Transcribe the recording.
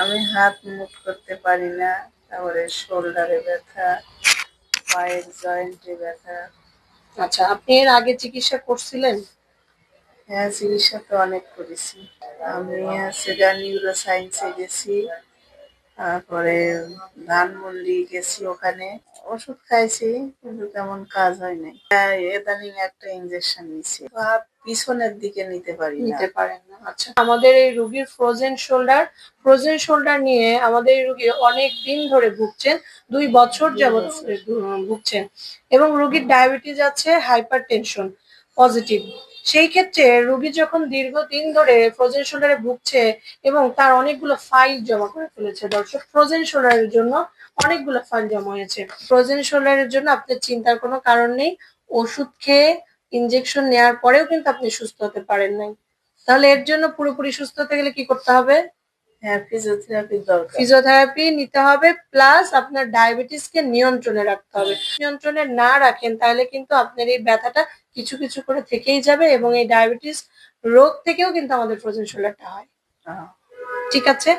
আমি হাত মুখ করতে পারি না তারপরে শোল্ডারে ব্যথা পায়ের জয়েন্টে ব্যথা। আচ্ছা আপনি এর আগে চিকিৎসা করছিলেন? হ্যাঁ চিকিৎসা তো অনেক করেছি। আমি সেটা নিউরো সায়েন্সে গেছি তারপরে ধানমন্ডি গেছি ওখানে। ওষুধ খাইছি কিন্তু তেমন কাজ হয় নাই। হ্যাঁ, ইদানিং একটা ইনজেকশন নিছি। হাত পিছনের দিকে নিতে পারি নিতে পারেন না আচ্ছা। আমাদের এই রুগীর ফ্রোজেন শোল্ডার ফ্রোজেন শোল্ডার নিয়ে আমাদের এই রুগী অনেক দিন ধরে ভুগছেন দুই বছর যাবৎ ভুগছেন। এবং রুগীর ডায়াবেটিস আছে হাইপার টেনশন পজিটিভ সেই ক্ষেত্রে রোগী যখন দীর্ঘদিন ধরে ফ্রোজেন শোল্ডারে ভুগছে এবং তার অনেকগুলো ফাইল জমা করে ফেলেছে, দর্শক ফ্রোজেন শোল্ডারের জন্য অনেকগুলো ফাইল জমা হয়েছে। ফ্রোজেন শোল্ডারের জন্য আপনার চিন্তার কোনো কারণ নেই। ওষুধ খেয়ে ইনজেকশন নেওয়ার পরেও কিন্তু আপনি সুস্থ হতে পারেন নাই। তাহলে এর জন্য পুরোপুরি সুস্থ হতে গেলে কি করতে হবে? হ্যাঁ ফিজিওথেরাপি দরকার। ফিজিওথেরাপি নিতে হবে প্লাস আপনার ডায়াবেটিস কে নিয়ন্ত্রণে রাখতে হবে। নিয়ন্ত্রণে না রাখেন তাহলে কিন্তু আপনার এই ব্যথাটা কিছু কিছু করে থেকেই যাবে এবং এই ডায়াবেটিস রোগ থেকেও কিন্তু আমাদের ফ্রোজেন শোল্ডারটা হয়। হ্যাঁ। ঠিক আছে?